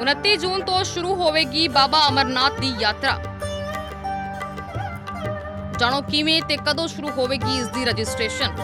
29 ਜੂਨ ਤੋਂ ਸ਼ੁਰੂ ਹੋਵੇਗੀ ਬਾਬਾ ਅਮਰਨਾਥ ਦੀ ਯਾਤਰਾ। ਜਾਣੋ ਕਿਵੇਂ ਤੇ ਕਦੋਂ ਸ਼ੁਰੂ ਹੋਵੇਗੀ ਇਸ ਦੀ ਰਜਿਸਟ੍ਰੇਸ਼ਨ।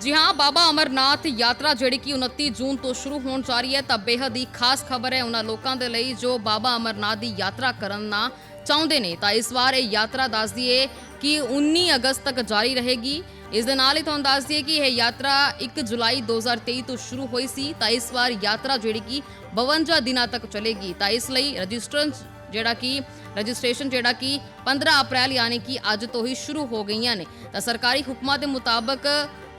ਜੀ ਹਾਂ, ਬਾਬਾ ਅਮਰਨਾਥ ਯਾਤਰਾ ਜਿਹੜੀ ਕਿ 29 ਜੂਨ ਤੋਂ ਸ਼ੁਰੂ ਹੋਣ ਜਾ ਰਹੀ ਹੈ, ਤਾਂ ਬੇਹੱਦ ਹੀ ਖਾਸ ਖਬਰ ਹੈ ਉਹਨਾਂ ਲੋਕਾਂ ਦੇ ਲਈ ਜੋ ਬਾਬਾ ਅਮਰਨਾਥ ਦੀ ਯਾਤਰਾ ਕਰਨਾ ਚਾਹੁੰਦੇ ਨੇ, ਤਾਂ ਇਸ ਵਾਰ ਇਹ ਯਾਤਰਾ ਦੱਸ ਦਈਏ ਕਿ 19 ਅਗਸਤ ਤੱਕ ਜਾਰੀ ਰਹੇਗੀ। ਇਸ ਦੇ ਨਾਲ ਹੀ ਤੁਹਾਨੂੰ ਦੱਸ ਦਈਏ ਕਿ ਇਹ ਯਾਤਰਾ 1 ਜੁਲਾਈ 2023 ਤੋਂ ਸ਼ੁਰੂ ਹੋਈ ਸੀ, ਤਾਂ ਇਸ ਵਾਰ ਯਾਤਰਾ ਜਿਹੜੀ ਕਿ 52 ਦਿਨਾਂ ਤੱਕ ਚੱਲੇਗੀ। ਤਾਂ ਇਸ ਲਈ ਰਜਿਸਟ੍ਰੇਸ਼ਨ ਜਿਹੜਾ ਕਿ, ਰਜਿਸਟ੍ਰੇਸ਼ਨ ਜਿਹੜਾ ਕਿ 15 ਅਪ੍ਰੈਲ ਯਾਨੀ ਕਿ ਅੱਜ ਤੋਂ ਹੀ ਸ਼ੁਰੂ ਹੋ ਗਈਆਂ ਨੇ। ਤਾਂ ਸਰਕਾਰੀ ਹੁਕਮਾਂ ਦੇ ਮੁਤਾਬਕ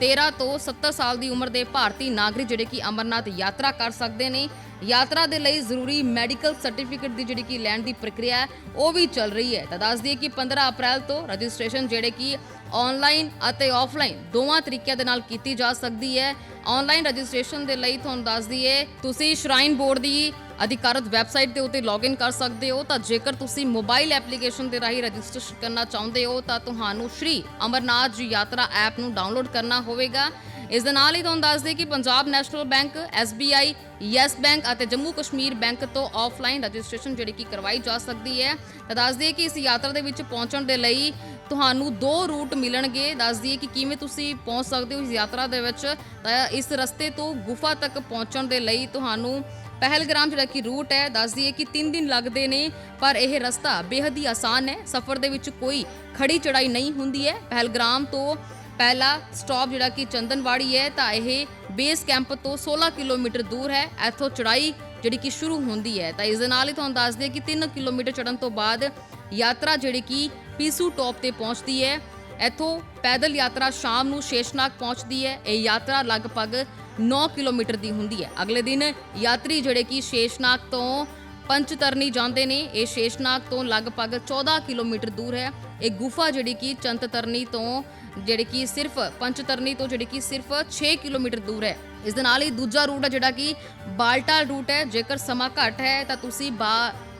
13 ਤੋਂ 70 ਸਾਲ ਦੀ ਉਮਰ ਦੇ ਭਾਰਤੀ ਨਾਗਰਿਕ ਜਿਹੜੇ ਕਿ ਅਮਰਨਾਥ ਯਾਤਰਾ ਕਰ ਸਕਦੇ ਨੇ ਯਾਤਰਾ ਦੇ ਲਈ ਜ਼ਰੂਰੀ ਮੈਡੀਕਲ ਸਰਟੀਫਿਕੇਟ ਦੀ ਜਿਹੜੀ ਕਿ ਲੈਣ ਦੀ ਪ੍ਰਕਿਰਿਆ ਹੈ, ਉਹ ਵੀ ਚੱਲ ਰਹੀ ਹੈ। ਤਾਂ ਦੱਸ ਦਈਏ ਕਿ 15 ਅਪ੍ਰੈਲ ਤੋਂ ਰਜਿਸਟ੍ਰੇਸ਼ਨ ਜਿਹੜੇ ਕਿ ਆਨਲਾਈਨ ਅਤੇ ਆਫਲਾਈਨ ਦੋਵਾਂ ਤਰੀਕਿਆਂ ਦੇ ਨਾਲ ਕੀਤੀ ਜਾ ਸਕਦੀ ਹੈ। ਆਨਲਾਈਨ ਰਜਿਸਟ੍ਰੇਸ਼ਨ ਦੇ ਲਈ ਤੁਹਾਨੂੰ ਦੱਸ ਦਈਏ, ਤੁਸੀਂ ਸ਼ਰਾਈਨ ਬੋਰਡ ਦੀ ਅਧਿਕਾਰਤ ਵੈਬਸਾਈਟ ਦੇ ਉੱਤੇ ਲੌਗਇਨ ਕਰ ਸਕਦੇ ਹੋ। ਤਾਂ ਜੇਕਰ ਤੁਸੀਂ ਮੋਬਾਈਲ ਐਪਲੀਕੇਸ਼ਨ ਦੇ ਰਾਹੀਂ ਰਜਿਸਟਰ ਕਰਨਾ ਚਾਹੁੰਦੇ ਹੋ, ਤਾਂ ਤੁਹਾਨੂੰ ਸ਼੍ਰੀ ਅਮਰਨਾਥ ਜੀ ਯਾਤਰਾ ਐਪ ਨੂੰ ਡਾਊਨਲੋਡ ਕਰਨਾ ਹੋਵੇਗਾ। ਇਸ ਦੇ ਨਾਲ ਹੀ ਤੁਹਾਨੂੰ ਦੱਸ ਦਈਏ ਕਿ Punjab National Bank SBI Yes Bank ਅਤੇ ਜੰਮੂ ਕਸ਼ਮੀਰ ਬੈਂਕ ਤੋਂ ਆਫਲਾਈਨ ਰਜਿਸਟ੍ਰੇਸ਼ਨ ਜਿਹੜੀ ਕਿ ਕਰਵਾਈ ਜਾ ਸਕਦੀ ਹੈ। ਤਾਂ ਦੱਸ ਦਈਏ ਕਿ ਇਸ ਯਾਤਰਾ ਦੇ ਵਿੱਚ ਪਹੁੰਚਣ ਦੇ ਲਈ ਤੁਹਾਨੂੰ ਦੋ ਰੂਟ ਮਿਲਣਗੇ। ਦੱਸ ਦਈਏ ਕਿ ਕਿਵੇਂ ਤੁਸੀਂ ਪਹੁੰਚ ਸਕਦੇ ਹੋ ਇਸ ਯਾਤਰਾ ਦੇ ਵਿੱਚ। ਤਾਂ ਇਸ ਰਸਤੇ ਤੋਂ ਗੁਫਾ ਤੱਕ ਪਹੁੰਚਣ ਦੇ ਲਈ ਤੁਹਾਨੂੰ ਪਹਿਲਗ੍ਰਾਮ ਜਿਹੜਾ ਕਿ ਰੂਟ ਹੈ ਦੱਸ ਦਈਏ ਕਿ 3 ਦਿਨ ਲੱਗਦੇ ਨੇ, ਪਰ ਇਹ ਰਸਤਾ ਬੇहद ਹੀ ਆਸਾਨ ਹੈ। ਸਫ਼ਰ ਦੇ ਵਿੱਚ ਕੋਈ ਖੜੀ ਚੜਾਈ ਨਹੀਂ ਹੁੰਦੀ ਹੈ। ਪਹਿਲਗ੍ਰਾਮ ਤੋਂ ਪਹਿਲਾ ਸਟਾਪ ਜਿਹੜਾ ਕਿ ਚੰਦਨਵਾੜੀ ਹੈ, ਤਾਂ ਇਹ ਬੇਸ ਕੈਂਪ ਤੋਂ 16 ਕਿਲੋਮੀਟਰ ਦੂਰ ਹੈ। ਇੱਥੋਂ ਚੜਾਈ ਜਿਹੜੀ ਕਿ ਸ਼ੁਰੂ ਹੁੰਦੀ ਹੈ। ਤਾਂ ਇਸ ਦੇ ਨਾਲ ਹੀ ਤੁਹਾਨੂੰ ਦੱਸ ਦਈਏ ਕਿ 3 ਕਿਲੋਮੀਟਰ ਚੜਨ ਤੋਂ ਬਾਅਦ ਯਾਤਰਾ ਜਿਹੜੀ ਕਿ ਪੀਸੂ ਟੌਪ ਤੇ ਪਹੁੰਚਦੀ ਹੈ। ਇੱਥੋਂ ਪੈਦਲ ਯਾਤਰਾ ਸ਼ਾਮ ਨੂੰ ਸ਼ੇਸ਼ਨਾਗ ਪਹੁੰਚਦੀ ਹੈ। ਇਹ ਯਾਤਰਾ ਲਗਭਗ 9 ਕਿਲੋਮੀਟਰ ਦੀ ਹੁੰਦੀ ਹੈ। ਅਗਲੇ ਦਿਨ ਯਾਤਰੀ ਜਿਹੜੇ ਕਿ ਸ਼ੇਸ਼ਨਾਗ ਤੋਂ ਪੰਚਤਰਨੀ ਜਾਂਦੇ ਨੇ। ਇਹ ਸ਼ੇਸ਼ਨਾਗ ਤੋਂ ਲਗਭਗ 14 ਕਿਲੋਮੀਟਰ ਦੂਰ ਹੈ। ਇਹ ਗੁਫਾ ਜਿਹੜੀ ਕਿ ਚੰਤਤਰਨੀ ਤੋਂ ਜਿਹੜੀ ਕਿ ਸਿਰਫ ਪੰਚਤਰਨੀ ਤੋਂ ਜਿਹੜੀ ਕਿ ਸਿਰਫ 6 ਕਿਲੋਮੀਟਰ ਦੂਰ ਹੈ। ਇਸ ਦੇ ਨਾਲ ਹੀ ਦੂਜਾ ਰੂਟ ਹੈ ਜਿਹੜਾ ਕਿ ਬਾਲਟਾਲ ਰੂਟ ਹੈ। ਜੇਕਰ ਸਮਾਂ ਘੱਟ ਹੈ ਤਾਂ ਤੁਸੀਂ ਬਾ,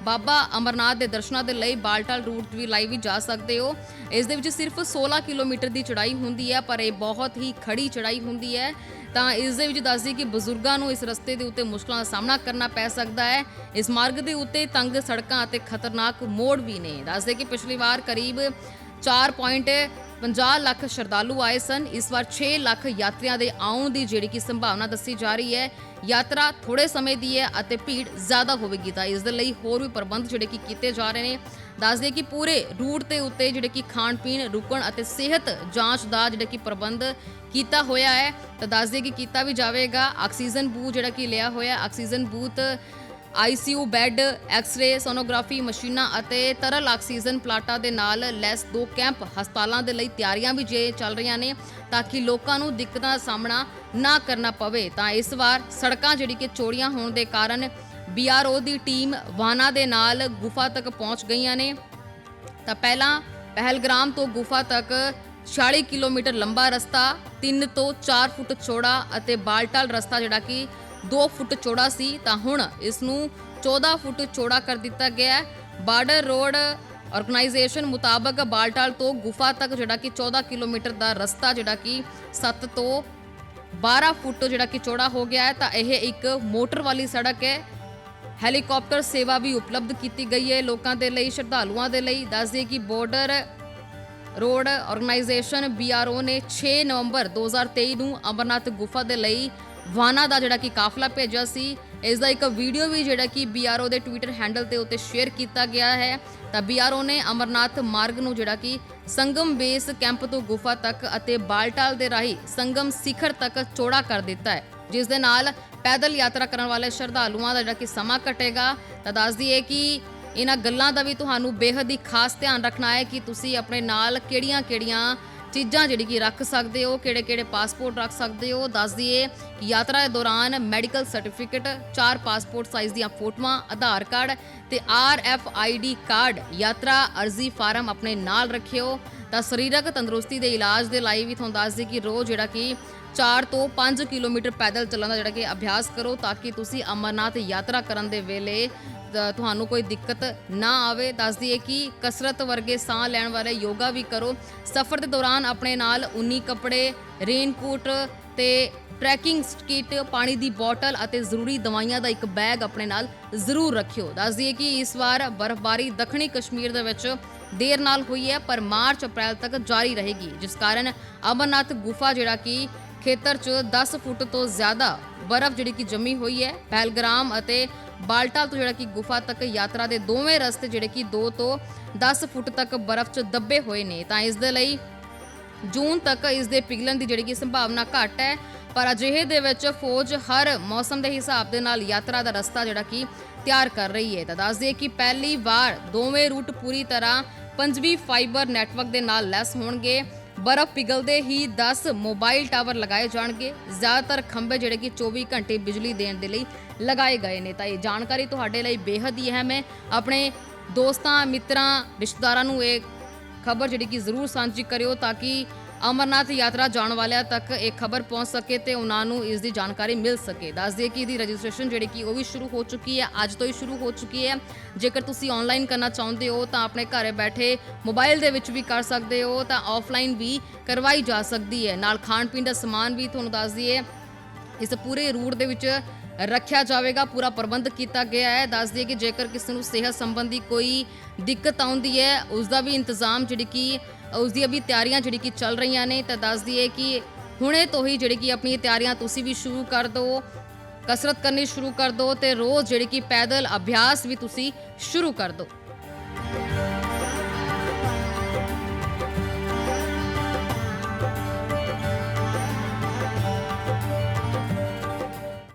ਬਾਬਾ ਅਮਰਨਾਥ ਦੇ ਦਰਸ਼ਨਾਂ ਦੇ ਲਈ ਬਾਲਟਾਲ ਰੂਟ ਵੀ ਲਾਈਵ ਵੀ ਜਾ ਸਕਦੇ ਹੋ। ਇਸ ਦੇ ਵਿੱਚ ਸਿਰਫ 16 ਕਿਲੋਮੀਟਰ ਦੀ ਚੜ੍ਹਾਈ ਹੁੰਦੀ ਹੈ, ਪਰ ਇਹ ਬਹੁਤ ਹੀ ਖੜੀ ਚੜ੍ਹਾਈ ਹੁੰਦੀ ਹੈ। ਤਾਂ ਇਸ ਦੇ ਵਿੱਚ ਦੱਸਦੀ ਕਿ ਬਜ਼ੁਰਗਾਂ ਨੂੰ ਇਸ ਰਸਤੇ ਦੇ ਉੱਤੇ ਮੁਸ਼ਕਲਾਂ ਦਾ ਸਾਹਮਣਾ ਕਰਨਾ ਪੈ ਸਕਦਾ ਹੈ। ਇਸ ਮਾਰਗ ਦੇ ਉੱਤੇ ਤੰਗ ਸੜਕਾਂ ਅਤੇ ਖਤਰਨਾਕ ਮੋੜ ਵੀ ਨੇ। ਦੱਸਦੇ ਕਿ ਪਿਛਲੀ ਵਾਰ ਕਰੀਬ 4.50 ਲੱਖ ਸ਼ਰਧਾਲੂ ਆਏ ਸਨ। ਇਸ ਵਾਰ 6 ਲੱਖ ਯਾਤਰੀਆਂ ਦੇ ਆਉਣ ਦੀ ਜਿਹੜੀ ਕਿ ਸੰਭਾਵਨਾ ਦੱਸੀ ਜਾ ਰਹੀ ਹੈ। ਯਾਤਰਾ ਥੋੜੇ ਸਮੇਂ ਦੀ ਹੈ ਅਤੇ ਭੀੜ ਜ਼ਿਆਦਾ ਹੋਵੇਗੀ ਤਾਂ ਇਸ ਦੇ ਲਈ ਹੋਰ ਵੀ ਪ੍ਰਬੰਧ ਜਿਹੜੇ ਕਿ ਕੀਤੇ ਜਾ ਰਹੇ ਨੇ। ਦੱਸ ਦੱਸਦੇ ਕਿ ਪੂਰੇ ਰੂਟ ਦੇ ਉੱਤੇ ਜਿਹੜੇ ਕਿ ਖਾਣ ਪੀਣ ਰੁਕਣ ਅਤੇ ਸਿਹਤ ਜਾਂਚ ਦਾ ਜਿਹੜਾ ਕਿ ਪ੍ਰਬੰਧ ਕੀਤਾ ਹੋਇਆ ਹੈ। ਤਾਂ ਦੱਸਦੇ ਕਿ ਕੀਤਾ ਵੀ ਜਾਵੇਗਾ। ਆਕਸੀਜਨ ਬੂਥ ਜਿਹੜਾ ਕਿ ਲਿਆ ਹੋਇਆ oxygen booth ICU bed, x-ray, sonography, ਮਸ਼ੀਨਾਂ ਅਤੇ ਤਰਲ ਆਕਸੀਜਨ ਪਲਾਟਾਂ ਦੇ ਨਾਲ ਲੈਸ ਦੋ ਕੈਂਪ ਹਸਪਤਾਲਾਂ ਦੇ ਲਈ ਤਿਆਰੀਆਂ ਵੀ ਜੇ ਚੱਲ ਰਹੀਆਂ ਨੇ ਤਾਂ ਕਿ ਲੋਕਾਂ ਨੂੰ ਦਿੱਕਤਾਂ ਦਾ ਸਾਹਮਣਾ ਨਾ ਕਰਨਾ ਪਵੇ। ਤਾਂ ਇਸ ਵਾਰ ਸੜਕਾਂ ਜਿਹੜੀ ਕਿ ਚੋੜੀਆਂ ਹੋਣ ਦੇ ਕਾਰਨ ਬੀਆਰਓ ਦੀ ਟੀਮ ਵਾਹਨਾਂ ਦੇ ਨਾਲ ਗੁਫਾ ਤੱਕ ਪਹੁੰਚ ਗਈਆਂ ਨੇ। ਤਾਂ ਪਹਿਲਾਂ ਪਹਿਲਗ੍ਰਾਮ ਤੋਂ ਗੁਫਾ ਤੱਕ 46 ਕਿਲੋਮੀਟਰ ਲੰਬਾ ਰਸਤਾ 3 ਤੋਂ 4 ਫੁੱਟ ਚੌੜਾ ਅਤੇ ਬਾਲਟਾਲ ਰਸਤਾ ਜਿਹੜਾ ਕਿ 2 ਫੁੱਟ ਚੌੜਾ ਸੀ, ਤਾਂ ਹੁਣ ਇਸ ਨੂੰ 14 ਫੁੱਟ ਚੌੜਾ ਕਰ ਦਿੱਤਾ ਗਿਆ ਹੈ। ਬਾਰਡਰ ਰੋਡ ਆਰਗੇਨਾਈਜੇਸ਼ਨ ਮੁਤਾਬਕ ਬਾਲਟਾਲ ਤੋਂ ਗੁਫਾ ਤੱਕ ਜਿਹੜਾ ਕਿ 14 ਕਿਲੋਮੀਟਰ ਦਾ ਰਸਤਾ ਜਿਹੜਾ ਕਿ 7 ਤੋਂ 12 ਫੁੱਟ ਜਿਹੜਾ ਕਿ ਚੌੜਾ ਹੋ ਗਿਆ ਹੈ, ਤਾਂ ਇਹ ਇੱਕ ਮੋਟਰ ਵਾਲੀ ਸੜਕ ਹੈ। ਹੈਲੀਕਾਪਟਰ ਸੇਵਾ ਵੀ ਉਪਲਬਧ ਕੀਤੀ ਗਈ ਹੈ ਲੋਕਾਂ ਦੇ ਲਈ, ਸ਼ਰਧਾਲੂਆਂ ਦੇ ਲਈ। ਦੱਸ ਦਈਏ ਕਿ ਬਾਰਡਰ ਰੋਡ ਆਰਗੇਨਾਈਜੇਸ਼ਨ ਬੀਆਰਓ ਨੇ 6 ਨਵੰਬਰ 2023 ਨੂੰ ਅਮਰਨਾਥ ਗੁਫਾ ਦੇ ਲਈ ਵਾਹਨਾਂ ਦਾ ਜਿਹੜਾ ਕਿ ਕਾਫਲਾ ਭੇਜਿਆ ਸੀ, ਇਸ ਦਾ ਇੱਕ ਵੀਡੀਓ ਵੀ ਜਿਹੜਾ ਕਿ ਬੀਆਰਓ ਦੇ ਟਵਿੱਟਰ ਹੈਂਡਲ ਤੇ ਉੱਤੇ ਸ਼ੇਅਰ ਕੀਤਾ ਗਿਆ ਹੈ। ਤਾਂ ਬੀਆਰਓ ਨੇ ਅਮਰਨਾਥ ਮਾਰਗ ਨੂੰ ਜਿਹੜਾ ਕਿ ਸੰਗਮ ਬੇਸ ਕੈਂਪ ਤੋਂ ਗੁਫਾ ਤੱਕ ਅਤੇ ਬਾਲਟਾਲ ਦੇ ਰਾਹੀਂ ਸੰਗਮ ਸਿਖਰ ਤੱਕ ਚੌੜਾ ਕਰ ਦਿੱਤਾ ਹੈ, ਜਿਸ ਦੇ ਨਾਲ ਪੈਦਲ ਯਾਤਰਾ ਕਰਨ ਵਾਲੇ ਸ਼ਰਧਾਲੂਆਂ ਦਾ ਜਿਹੜਾ ਕਿ ਸਮਾਂ ਘਟੇਗਾ ਤਾਂ ਦੱਸ ਦਈਏ ਕਿ ਇਹਨਾਂ ਗੱਲਾਂ ਦਾ ਵੀ ਤੁਹਾਨੂੰ ਬੇਹੱਦ ਹੀ ਖਾਸ ਧਿਆਨ ਰੱਖਣਾ ਹੈ ਕਿ ਤੁਸੀਂ ਆਪਣੇ ਨਾਲ ਕਿਹੜੀਆਂ-ਕਿਹੜੀਆਂ ਚੀਜ਼ਾਂ ਜਿਹੜੀ ਕਿ ਰੱਖ ਸਕਦੇ ਹੋ ਕਿਹੜੇ-ਕਿਹੜੇ ਪਾਸਪੋਰਟ ਰੱਖ ਸਕਦੇ ਹੋ, ਦੱਸ ਦਈਏ ਕਿ ਯਾਤਰਾ ਦੇ ਦੌਰਾਨ ਮੈਡੀਕਲ ਸਰਟੀਫਿਕੇਟ ਚਾਰ ਪਾਸਪੋਰਟ ਸਾਈਜ਼ ਦੀਆਂ ਫੋਟੋਆਂ, ਆਧਾਰ ਕਾਰਡ ਤੇ ਆਰਐਫਆਈਡੀ ਕਾਰਡ, ਯਾਤਰਾ ਅਰਜ਼ੀ ਫਾਰਮ ਆਪਣੇ ਨਾਲ ਰੱਖਿਓ। ਤਾਂ ਸਰੀਰਕ ਤੰਦਰੁਸਤੀ ਦੇ ਇਲਾਜ ਦੇ ਲਈ ਵੀ ਤੁਹਾਨੂੰ ਦੱਸ ਦਈਏ ਕਿ ਰੋਜ਼ ਜਿਹੜਾ ਕਿ 4 ਤੋਂ 5 ਕਿਲੋਮੀਟਰ ਪੈਦਲ ਚੱਲਣ ਦਾ ਜਿਹੜਾ ਕਿ ਅਭਿਆਸ ਕਰੋ, ਤਾਂ ਕਿ ਤੁਸੀਂ ਅਮਰਨਾਥ ਯਾਤਰਾ ਕਰਨ ਦੇ ਵੇਲੇ ਤੁਹਾਨੂੰ ਕੋਈ ਦਿੱਕਤ ਨਾ ਆਵੇ ਦੱਸ ਦਈਏ ਕਿ ਕਸਰਤ ਵਰਗੇ ਸਾਹ ਲੈਣ ਵਾਲੇ ਯੋਗਾ ਵੀ ਕਰੋ। ਸਫ਼ਰ ਦੇ ਦੌਰਾਨ ਆਪਣੇ ਨਾਲ ਉਨੀ ਕੱਪੜੇ, ਰੇਨਕੋਟ ਅਤੇ ਟਰੈਕਿੰਗ ਕਿਟ, ਪਾਣੀ ਦੀ ਬੋਟਲ ਅਤੇ ਜ਼ਰੂਰੀ ਦਵਾਈਆਂ ਦਾ ਇੱਕ ਬੈਗ ਆਪਣੇ ਨਾਲ ਜ਼ਰੂਰ ਰੱਖਿਓ। ਦੱਸ ਦਈਏ ਕਿ ਇਸ ਵਾਰ ਬਰਫ਼ਬਾਰੀ ਦੱਖਣੀ ਕਸ਼ਮੀਰ ਦੇ ਵਿੱਚ ਦੇਰ ਨਾਲ ਹੋਈ ਹੈ, ਪਰ ਮਾਰਚ, ਅਪ੍ਰੈਲ ਤੱਕ ਜਾਰੀ ਰਹੇਗੀ। ਜਿਸ ਕਾਰਨ ਅਮਰਨਾਥ ਗੁਫਾ ਜਿਹੜਾ ਕਿ ਖੇਤਰ 'ਚ 10 ਫੁੱਟ ਤੋਂ ਜ਼ਿਆਦਾ ਬਰਫ਼ ਜਿਹੜੀ ਕਿ ਜੰਮੀ ਹੋਈ ਹੈ। ਪਹਿਲਗ੍ਰਾਮ ਅਤੇ ਬਾਲਟਾਲ ਤੋਂ ਜਿਹੜਾ ਕਿ ਗੁਫਾ ਤੱਕ ਯਾਤਰਾ ਦੇ ਦੋਵੇਂ ਰਸਤੇ ਜਿਹੜੇ ਕਿ 2 ਤੋਂ 10 ਫੁੱਟ ਤੱਕ ਬਰਫ਼ 'ਚ ਦੱਬੇ ਹੋਏ ਨੇ। ਤਾਂ ਇਸ ਦੇ ਲਈ ਜੂਨ ਤੱਕ ਇਸ ਦੇ ਪਿਘਲਣ ਦੀ ਜਿਹੜੀ ਕਿ ਸੰਭਾਵਨਾ ਘੱਟ ਹੈ। ਪਰ ਅਜਿਹੇ ਦੇ ਵਿੱਚ ਫੌਜ ਹਰ ਮੌਸਮ ਦੇ ਹਿਸਾਬ ਦੇ ਨਾਲ ਯਾਤਰਾ ਦਾ ਰਸਤਾ ਜਿਹੜਾ ਕਿ ਤਿਆਰ ਕਰ ਰਹੀ ਹੈ। ਤਾਂ ਦੱਸ ਦਈਏ ਕਿ ਪਹਿਲੀ ਵਾਰ ਦੋਵੇਂ ਰੂਟ ਪੂਰੀ ਤਰ੍ਹਾਂ ਪੰਜਵੀਂ ਫਾਈਬਰ ਨੈਟਵਰਕ ਦੇ ਨਾਲ ਲੈਸ ਹੋਣਗੇ। ਬਰਫ਼ ਪਿਘਲਦੇ ਹੀ 10 ਮੋਬਾਈਲ ਟਾਵਰ ਲਗਾਏ ਜਾਣਗੇ। ਜ਼ਿਆਦਾਤਰ ਖੰਭੇ ਜਿਹੜੇ ਕਿ 24 ਘੰਟੇ ਬਿਜਲੀ ਦੇਣ ਦੇ ਲਈ ਲਗਾਏ ਗਏ ਨੇ। ਤਾਂ ਇਹ ਜਾਣਕਾਰੀ ਤੁਹਾਡੇ ਲਈ ਬੇहद ਹੀ ਅਹਿਮ ਹੈ। ਆਪਣੇ ਦੋਸਤਾਂ, ਮਿੱਤਰਾਂ, ਰਿਸ਼ਤੇਦਾਰਾਂ ਨੂੰ ਇਹ ਖਬਰ ਜਿਹੜੀ ਕਿ ਜ਼ਰੂਰ ਸਾਂਝੀ ਕਰਿਓ ਤਾਂ ਕਿ ਅਮਰਨਾਥ ਯਾਤਰਾ ਜਾਣ ਵਾਲਿਆਂ ਤੱਕ ਇਹ ਖਬਰ ਪਹੁੰਚ ਸਕੇ ਤੇ ਉਹਨਾਂ ਨੂੰ ਇਸ ਦੀ ਜਾਣਕਾਰੀ ਮਿਲ ਸਕੇ। ਦੱਸ ਦਈਏ ਕਿ ਇਹਦੀ ਰਜਿਸਟ੍ਰੇਸ਼ਨ ਜਿਹੜੀ ਕਿ ਉਹ ਵੀ ਸ਼ੁਰੂ ਹੋ ਚੁੱਕੀ ਹੈ, ਅੱਜ ਤੋਂ ਹੀ ਸ਼ੁਰੂ ਹੋ ਚੁੱਕੀ ਹੈ। ਜੇਕਰ ਤੁਸੀਂ ਆਨਲਾਈਨ ਕਰਨਾ ਚਾਹੁੰਦੇ ਹੋ ਤਾਂ ਆਪਣੇ ਘਰੇ ਬੈਠੇ ਮੋਬਾਈਲ ਦੇ ਵਿੱਚ ਵੀ ਕਰ ਸਕਦੇ ਹੋ, ਤਾਂ ਆਫਲਾਈਨ ਵੀ ਕਰਵਾਈ ਜਾ ਸਕਦੀ ਹੈ। ਨਾਲ ਖਾਣ ਪੀਣ ਦਾ ਸਮਾਨ ਵੀ ਤੁਹਾਨੂੰ ਦੱਸ ਦਈਏ, ਇਸ ਪੂਰੇ ਰੂਟ ਦੇ ਵਿੱਚ ਰੱਖਿਆ ਜਾਵੇਗਾ, ਪੂਰਾ ਪ੍ਰਬੰਧ ਕੀਤਾ ਗਿਆ ਹੈ। ਦੱਸ ਦਈਏ ਕਿ ਜੇਕਰ ਕਿਸੇ ਨੂੰ ਸਿਹਤ ਸੰਬੰਧੀ ਕੋਈ ਦਿੱਕਤ ਆਉਂਦੀ ਹੈ ਉਸ ਦਾ ਵੀ ਇੰਤਜ਼ਾਮ ਜਿਹੜੀ ਕਿ ਉਸ ਦੀਆਂ ਵੀ ਤਿਆਰੀਆਂ ਜਿਹੜੀ ਕਿ ਚੱਲ ਰਹੀਆਂ ਨੇ, ਤਾਂ ਦੱਸ ਦਈਏ ਕਿ ਹੁਣੇ ਤੋਂ ਹੀ ਜਿਹੜੀ ਕਿ ਆਪਣੀਆਂ ਤਿਆਰੀਆਂ ਤੁਸੀਂ ਵੀ ਸ਼ੁਰੂ ਕਰ ਦਿਓ ਕਸਰਤ ਕਰਨੀ ਸ਼ੁਰੂ ਕਰ ਦਿਓ ਤੇ ਰੋਜ਼ ਜਿਹੜੀ ਕਿ ਪੈਦਲ ਅਭਿਆਸ ਵੀ ਤੁਸੀਂ ਸ਼ੁਰੂ ਕਰ ਦਿਓ